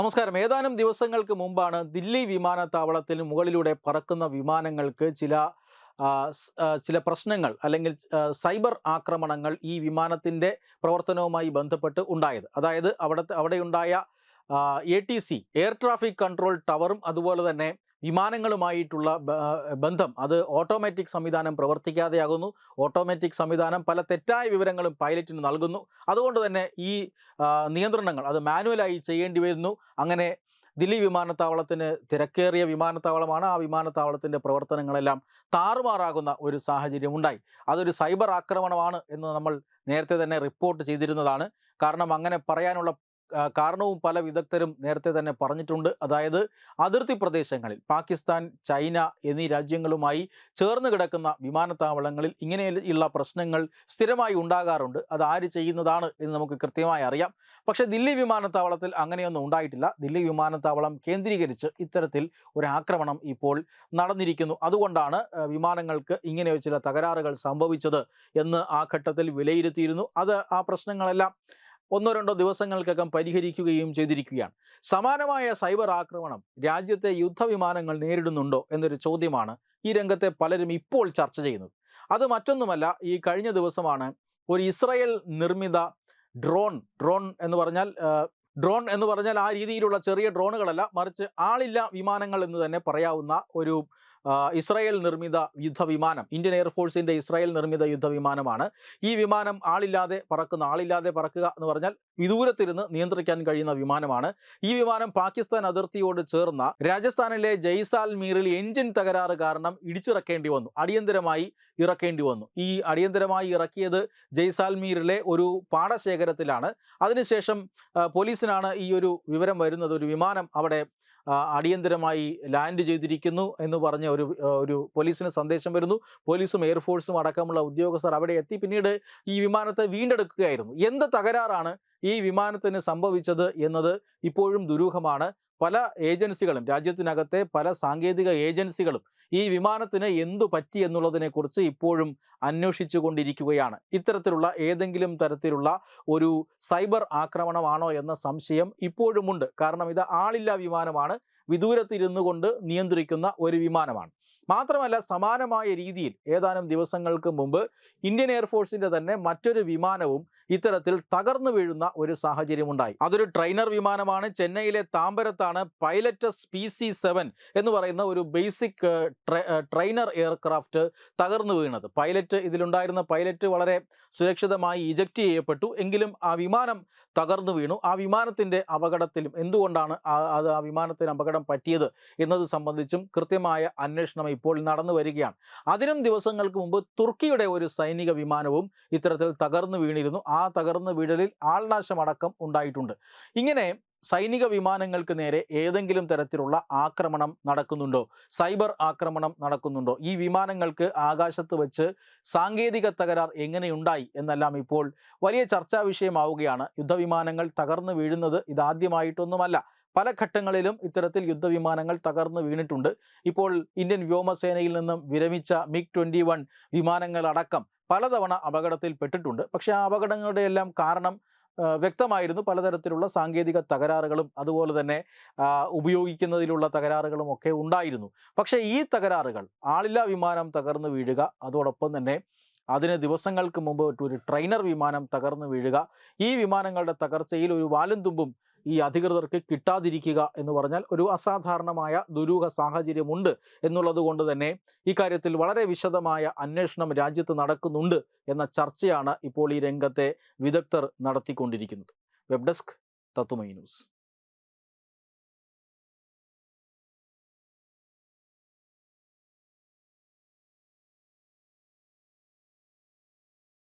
നമസ്കാരം. ഏതാനും ദിവസങ്ങൾക്ക് മുമ്പാണ് ദില്ലി വിമാനത്താവളത്തിന് മുകളിലൂടെ പറക്കുന്ന വിമാനങ്ങൾക്ക് ചില ചില പ്രശ്നങ്ങൾ അല്ലെങ്കിൽ സൈബർ ആക്രമണങ്ങൾ ഈ വിമാനത്തിന്റെ പ്രവർത്തനവുമായി ബന്ധപ്പെട്ട് ഉണ്ടായത്. അതായത് അവിടുത്തെ അവിടെയുണ്ടായ A T C air traffic control ടവറും അതുപോലെ തന്നെ വിമാനങ്ങളുമായിട്ടുള്ള ബന്ധം. അത് ഓട്ടോമാറ്റിക് സംവിധാനം പ്രവർത്തിക്കാതെയാകുന്നു. ഓട്ടോമാറ്റിക് സംവിധാനം പല തെറ്റായ വിവരങ്ങളും പൈലറ്റിന് നൽകുന്നു. അതുകൊണ്ട് തന്നെ ഈ നിയന്ത്രണങ്ങൾ അത് മാനുവലായി ചെയ്യേണ്ടി വരുന്നു. അങ്ങനെ ദില്ലി വിമാനത്താവളത്തിന് തിരക്കേറിയ വിമാനത്താവളമാണ്. ആ വിമാനത്താവളത്തിന്റെ പ്രവർത്തനങ്ങളെല്ലാം താറുമാറാകുന്ന ഒരു സാഹചര്യം ഉണ്ടായി അതൊരു സൈബർ ആക്രമണമാണ് എന്ന് നമ്മൾ നേരത്തെ തന്നെ റിപ്പോർട്ട് ചെയ്തിരുന്നതാണ്. കാരണം അങ്ങനെ പറയാനുള്ള കാരണവും പല വിദഗ്ധരും നേരത്തെ തന്നെ പറഞ്ഞിട്ടുണ്ട്. അതായത് അതിർത്തി പ്രദേശങ്ങളിൽ പാകിസ്ഥാൻ ചൈന എന്നീ രാജ്യങ്ങളുമായി ചേർന്ന് കിടക്കുന്ന വിമാനത്താവളങ്ങളിൽ ഇങ്ങനെയുള്ള പ്രശ്നങ്ങൾ സ്ഥിരമായി ഉണ്ടാകാറുണ്ട്. അത് ആര് ചെയ്യുന്നതാണ് എന്ന് നമുക്ക് കൃത്യമായി അറിയാം. പക്ഷേ ദില്ലി വിമാനത്താവളത്തിൽ അങ്ങനെയൊന്നും ഉണ്ടായിട്ടില്ല. ദില്ലി വിമാനത്താവളം കേന്ദ്രീകരിച്ച് ഇത്തരത്തിൽ ഒരു ആക്രമണം ഇപ്പോൾ നടന്നിരിക്കുന്നു. അതുകൊണ്ടാണ് വിമാനങ്ങൾക്ക് ഇങ്ങനെ ചില തകരാറുകൾ സംഭവിച്ചത് എന്ന് ആ ഘട്ടത്തിൽ വിലയിരുത്തിയിരുന്നു. അത് ആ പ്രശ്നങ്ങളെല്ലാം ഒന്നോ രണ്ടോ ദിവസങ്ങൾക്കകം പരിഹരിക്കുകയും ചെയ്തിരിക്കുകയാണ്. സമാനമായ സൈബർ ആക്രമണം രാജ്യത്തെ യുദ്ധവിമാനങ്ങൾ നേരിടുന്നുണ്ടോ എന്നൊരു ചോദ്യമാണ് ഈ രംഗത്തെ പലരും ഇപ്പോൾ ചർച്ച ചെയ്യുന്നത്. അത് മറ്റൊന്നുമല്ല ഈ കഴിഞ്ഞ ദിവസമാണ് ഒരു ഇസ്രയേൽ നിർമ്മിത ഡ്രോൺ ഡ്രോൺ എന്ന് പറഞ്ഞാൽ ഡ്രോൺ എന്ന് പറഞ്ഞാൽ ആ രീതിയിലുള്ള ചെറിയ ഡ്രോണുകളല്ല മറിച്ച് ആളില്ല വിമാനങ്ങൾ എന്ന് തന്നെ പറയാവുന്ന ഒരു ഇസ്രായേൽ നിർമ്മിത യുദ്ധവിമാനം ഇന്ത്യൻ എയർഫോഴ്സിന്റെ ഇസ്രായേൽ നിർമ്മിത യുദ്ധവിമാനമാണ്. ഈ വിമാനം ആളില്ലാതെ പറക്കുന്ന ആളില്ലാതെ പറക്കുക എന്ന് പറഞ്ഞാൽ വിദൂരത്തിരുന്ന് നിയന്ത്രിക്കാൻ കഴിയുന്ന വിമാനമാണ്. ഈ വിമാനം പാകിസ്ഥാൻ അതിർത്തിയോട് ചേർന്ന രാജസ്ഥാനിലെ ജയ്സാൽമീറിൽ എഞ്ചിൻ തകരാറ് കാരണം ഇടിച്ചിറക്കേണ്ടി വന്നു. അടിയന്തരമായി ഇറക്കേണ്ടി വന്നു. ഈ അടിയന്തരമായി ഇറക്കിയത് ജയ്സാൽമീറിലെ ഒരു പാടശേഖരത്തിലാണ്. അതിനുശേഷം പോലീസിനാണ് ഈ ഒരു വിവരം വരുന്നത്. ഒരു വിമാനം അവിടെ അടിയന്തരമായി ലാൻഡ് ചെയ്തിരിക്കുന്നു എന്ന് പറഞ്ഞ ഒരു ഒരു പോലീസിന് സന്ദേശം വരുന്നു. പോലീസും എയർഫോഴ്സും അടക്കമുള്ള ഉദ്യോഗസ്ഥർ അവിടെ എത്തി. പിന്നീട് ഈ വിമാനത്തെ വീണ്ടെടുക്കുകയായിരുന്നു. എന്ത് തകരാറാണ് ഈ വിമാനത്തിന് സംഭവിച്ചത് എന്നത് ഇപ്പോഴും ദുരൂഹമാണ്. പല ഏജൻസികളും രാജ്യത്തിനകത്തെ പല സാങ്കേതിക ഏജൻസികളും ഈ വിമാനത്തിന് എന്തു പറ്റി എന്നുള്ളതിനെക്കുറിച്ച് ഇപ്പോഴും അന്വേഷിച്ചു കൊണ്ടിരിക്കുകയാണ്. ഇത്തരത്തിലുള്ള ഏതെങ്കിലും തരത്തിലുള്ള ഒരു സൈബർ ആക്രമണമാണോ എന്ന സംശയം ഇപ്പോഴുമുണ്ട്. കാരണം ഇത് ആളില്ലാ വിമാനമാണ്. വിദൂരത്തിരുന്നു കൊണ്ട് നിയന്ത്രിക്കുന്ന ഒരു വിമാനമാണ്. മാത്രമല്ല സമാനമായ രീതിയിൽ ഏതാനും ദിവസങ്ങൾക്ക് മുമ്പ് ഇന്ത്യൻ എയർഫോഴ്സിന്റെ തന്നെ മറ്റൊരു വിമാനവും ഇത്തരത്തിൽ തകർന്നു വീഴുന്ന ഒരു സാഹചര്യമുണ്ടായി. അതൊരു ട്രെയിനർ വിമാനമാണ്. ചെന്നൈയിലെ താമ്പരത്താണ് പൈലറ്റസ് പി സി സെവൻ എന്ന് പറയുന്ന ഒരു ബേസിക് ട്രെയിനർ എയർക്രാഫ്റ്റ് തകർന്നു വീണത്. പൈലറ്റ് ഇതിലുണ്ടായിരുന്ന പൈലറ്റ് വളരെ സുരക്ഷിതമായി ഇജക്റ്റ് ചെയ്യപ്പെട്ടു. എങ്കിലും ആ വിമാനം തകർന്നു വീണു. ആ വിമാനത്തിന്റെ അപകടത്തിലും എന്തുകൊണ്ടാണ് അത് ആ വിമാനത്തിന് അപകടം പറ്റിയത് എന്നത് സംബന്ധിച്ചും കൃത്യമായ അന്വേഷണം ഇപ്പോൾ നടന്നു വരികയാണ്. അതിനും ദിവസങ്ങൾക്ക് മുമ്പ് തുർക്കിയുടെ ഒരു സൈനിക വിമാനവും ഇത്തരത്തിൽ തകർന്നു വീണിരുന്നു. ആ തകർന്നു വീഴലിൽ ആൾനാശമടക്കം ഉണ്ടായിട്ടുണ്ട്. ഇങ്ങനെ സൈനിക വിമാനങ്ങൾക്ക് നേരെ ഏതെങ്കിലും തരത്തിലുള്ള ആക്രമണം നടക്കുന്നുണ്ടോ? സൈബർ ആക്രമണം നടക്കുന്നുണ്ടോ? ഈ വിമാനങ്ങൾക്ക് ആകാശത്ത് വെച്ച് സാങ്കേതിക തകരാർ എങ്ങനെയുണ്ടായി എന്നെല്ലാം ഇപ്പോൾ വലിയ ചർച്ചാ വിഷയമാവുകയാണ്. യുദ്ധവിമാനങ്ങൾ തകർന്നു വീഴുന്നത് ഇതാദ്യമായിട്ടൊന്നുമല്ല. പല ഘട്ടങ്ങളിലും ഇത്തരത്തിൽ യുദ്ധവിമാനങ്ങൾ തകർന്നു വീണിട്ടുണ്ട്. ഇപ്പോൾ ഇന്ത്യൻ വ്യോമസേനയിൽ നിന്നും വിരമിച്ച മിഗ് ട്വന്റി വൺ വിമാനങ്ങളടക്കം പലതവണ അപകടത്തിൽ പെട്ടിട്ടുണ്ട് പക്ഷേ ആ അപകടങ്ങളുടെ എല്ലാം കാരണം വ്യക്തമായിരുന്നു. പലതരത്തിലുള്ള സാങ്കേതിക തകരാറുകളും അതുപോലെ തന്നെ ഉപയോഗിക്കുന്നതിലുള്ള തകരാറുകളും ഒക്കെ ഉണ്ടായിരുന്നു. പക്ഷേ ഈ തകരാറുകൾ ആളില്ലാ വിമാനം തകർന്നു വീഴുക അതോടൊപ്പം തന്നെ അതിന് ദിവസങ്ങൾക്ക് മുമ്പ് ഒരു ട്രെയിനർ വിമാനം തകർന്നു വീഴുക ഈ വിമാനങ്ങളുടെ തകർച്ചയിൽ ഒരു വാലും തുമ്പും ഈ അധികൃതർക്ക് കിട്ടാതിരിക്കുക എന്ന് പറഞ്ഞാൽ ഒരു അസാധാരണമായ ദുരൂഹ സാഹചര്യമുണ്ട് എന്നുള്ളത് കൊണ്ട് തന്നെ ഇക്കാര്യത്തിൽ വളരെ വിശദമായ അന്വേഷണം രാജ്യത്ത് നടക്കുന്നുണ്ട് എന്ന ചർച്ചയാണ് ഇപ്പോൾ ഈ രംഗത്തെ വിദഗ്ധർ നടത്തിക്കൊണ്ടിരിക്കുന്നത്. വെബ് ഡെസ്ക് തത്തുമൈ ന്യൂസ്.